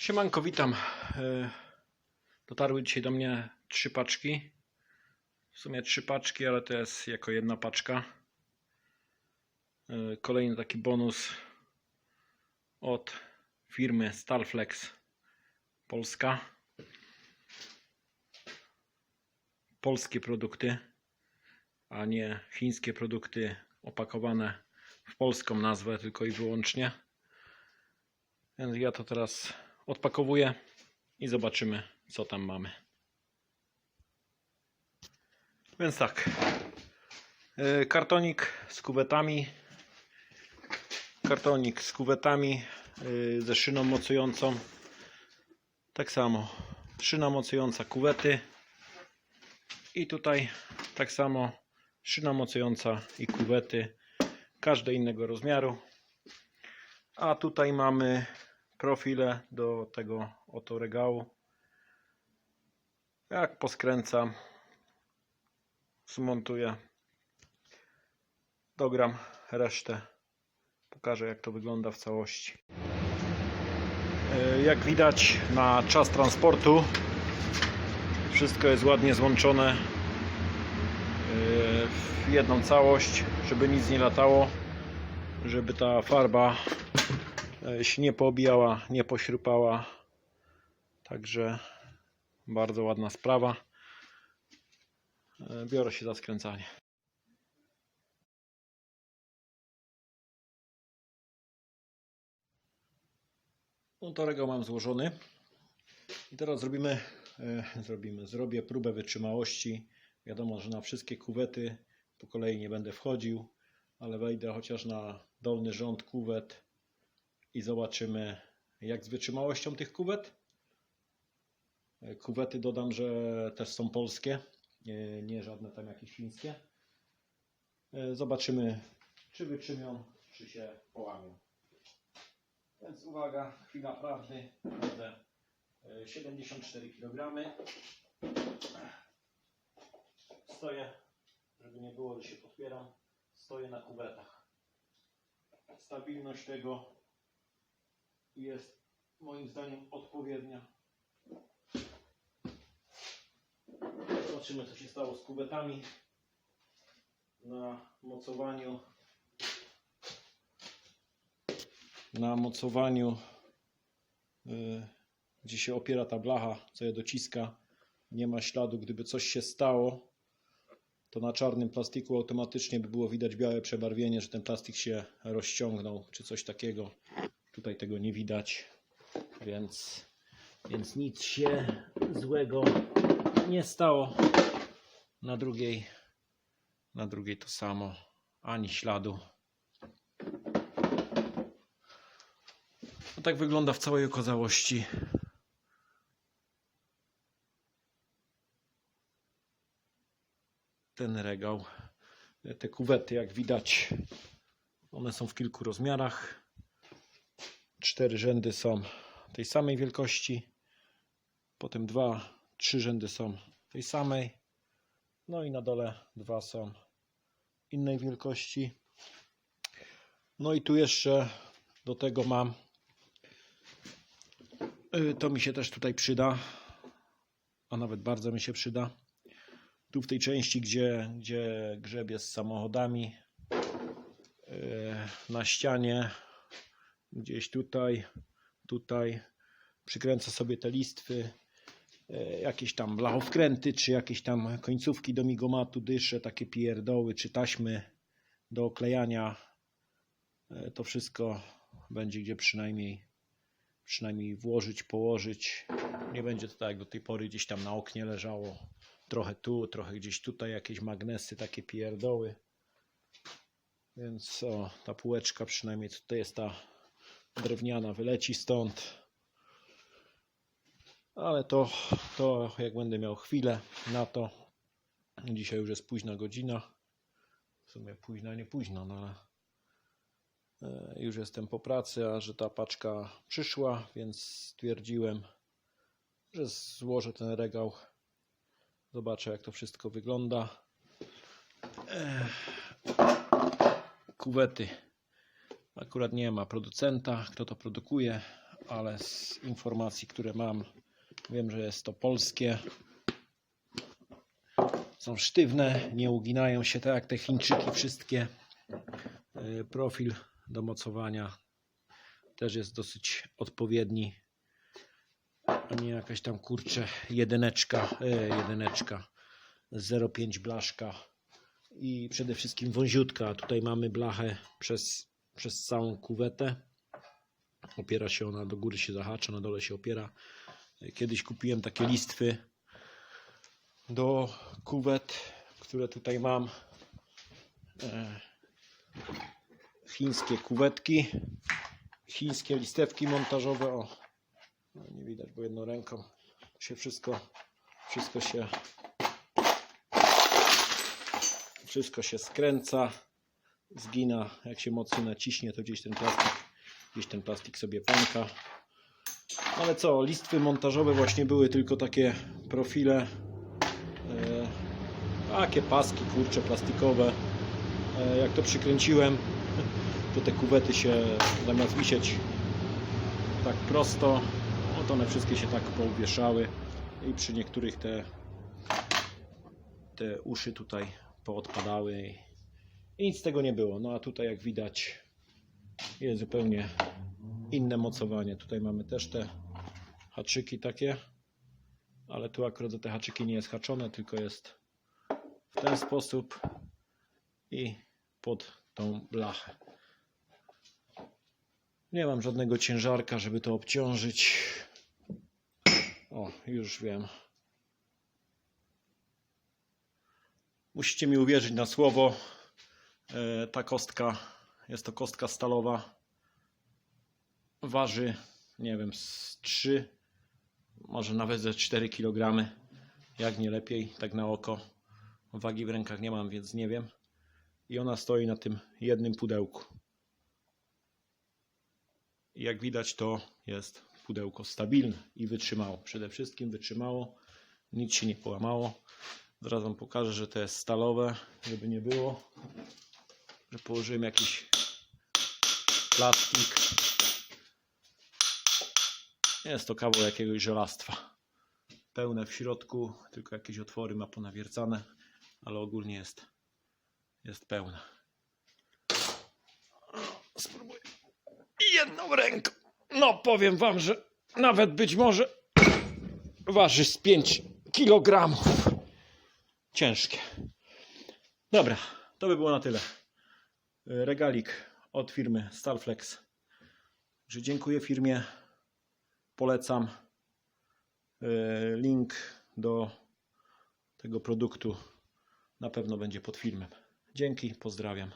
Siemanko, witam. E, Dotarły dzisiaj do mnie trzy paczki. W sumie trzy paczki, ale to jest jako jedna paczka. E, Kolejny taki bonus od firmy Starflex Polska. Polskie produkty, a nie chińskie produkty opakowane w polską nazwę tylko i wyłącznie. Więc ja to teraz odpakowuję i zobaczymy, co tam mamy. Więc tak. Yy, Kartonik z kuwetami. Kartonik z kuwetami yy, ze szyną mocującą. Tak samo. Szyna mocująca kuwety. I tutaj tak samo szyna mocująca i kuwety. Każde innego rozmiaru. A tutaj mamy profile do tego oto regału. Jak poskręcam, zmontuję, dogram resztę. Pokażę jak to wygląda w całości. E, Jak widać na czas transportu wszystko jest ładnie złączone e, w jedną całość, żeby nic nie latało, żeby ta farba się nie poobijała, nie pośrupała. Także bardzo ładna sprawa. E, Biorę się za skręcanie. No mam złożony. I teraz zrobimy, e, zrobimy, zrobię próbę wytrzymałości. Wiadomo, że na wszystkie kuwety po kolei nie będę wchodził, ale wejdę chociaż na dolny rząd kuwet i zobaczymy jak z wytrzymałością tych kuwet. E, Kuwety dodam, że też są polskie, nie, nie żadne tam jakieś chińskie. E, Zobaczymy czy wytrzymią, czy się połamią. Więc uwaga, chwila prawdy. Będę e, 74 kg. Stoję, żeby nie było, że się podpieram. Stoję na kuwetach. Stabilność tego jest moim zdaniem odpowiednia. Zobaczymy co się stało z kuwetami na mocowaniu. Na mocowaniu y, gdzie się opiera ta blacha co je dociska. Nie ma śladu. Gdyby coś się stało to na czarnym plastiku automatycznie by było widać białe przebarwienie że ten plastik się rozciągnął czy coś takiego tutaj tego nie widać więc, więc nic się złego nie stało. Na drugiej, na drugiej to samo, ani śladu. No tak wygląda w całej okazałości. Ten regał. Te kuwety, jak widać, one są w kilku rozmiarach. Cztery rzędy są tej samej wielkości. Potem dwa, trzy rzędy są tej samej. No i na dole dwa są innej wielkości. No i tu jeszcze do tego mam. y, To mi się też tutaj przyda. A nawet bardzo mi się przyda. Tu w tej części, gdzie, gdzie grzebie z samochodami. y, Na ścianie. Gdzieś tutaj. Tutaj. Przykręcę sobie te listwy e, jakieś tam blachowkręty, czy jakieś tam końcówki do migomatu, dysze, takie pierdoły, czy taśmy do oklejania. E, To wszystko będzie gdzie przynajmniej przynajmniej włożyć, położyć. Nie będzie to tak jak do tej pory gdzieś tam na oknie leżało. Trochę tu, trochę gdzieś tutaj jakieś magnesy, takie pierdoły. Więc o, ta półeczka przynajmniej tutaj jest ta drewniana, wyleci stąd. Ale to, to jak będę miał chwilę na to. Dzisiaj już jest późna godzina. W sumie późna, nie późno, no ale e, już jestem po pracy, a że ta paczka przyszła, więc stwierdziłem, że złożę ten regał. Zobaczę jak to wszystko wygląda. Ech. Kuwety. Akurat nie ma producenta, kto to produkuje, ale z informacji, które mam, wiem, że jest to polskie. Są sztywne, nie uginają się tak jak te Chińczyki wszystkie. E, Profil do mocowania też jest dosyć odpowiedni, a nie jakaś tam kurczę jedyneczka, e, jedyneczka 0,5 blaszka i przede wszystkim wąziutka. Tutaj mamy blachę przez, przez całą kuwetę. Opiera się ona, do góry się zahacza, na dole się opiera. Kiedyś kupiłem takie listwy do kuwet, które tutaj mam. E, Chińskie kuwetki, chińskie listewki montażowe. O, no nie widać, bo jedną ręką się wszystko, wszystko się wszystko się skręca, zgina, jak się mocno naciśnie, to gdzieś ten plastik, gdzieś ten plastik sobie pęka. Ale co, listwy montażowe właśnie były tylko takie profile, e, takie paski, kurcze, plastikowe. E, jak to przykręciłem, to te kuwety się zamiast wisieć tak prosto, no to one wszystkie się tak pouwieszały i przy niektórych te te uszy tutaj poodpadały i, nic z tego nie było. No a tutaj jak widać jest zupełnie inne mocowanie. Tutaj mamy też te haczyki takie, ale tu akurat te haczyki nie jest haczone, tylko jest w ten sposób i pod tą blachę. Nie mam żadnego ciężarka, żeby to obciążyć. O, już wiem. Musicie mi uwierzyć na słowo. E, Ta kostka, jest to kostka stalowa. Waży, nie wiem, z 3, może nawet ze 4 kg. Jak nie lepiej, tak na oko. Wagi w rękach nie mam, więc nie wiem. I ona stoi na tym jednym pudełku. Jak widać, to jest pudełko stabilne i wytrzymało. Przede wszystkim wytrzymało, nic się nie połamało. Zaraz Wam pokażę, że to jest stalowe, żeby nie było, że położyłem jakiś plastik. Jest to kawał jakiegoś żelastwa. Pełne w środku, tylko jakieś otwory ma ponawiercane, ale ogólnie jest, jest pełne. Spróbuję jedną ręką. No, powiem Wam, że nawet być może waży z 5 kilogramów ciężkie. Dobra, to by było na tyle. Regalik od firmy Stalflex. Że dziękuję firmie. Polecam. Yy, Link do tego produktu na pewno będzie pod filmem. Dzięki, pozdrawiam.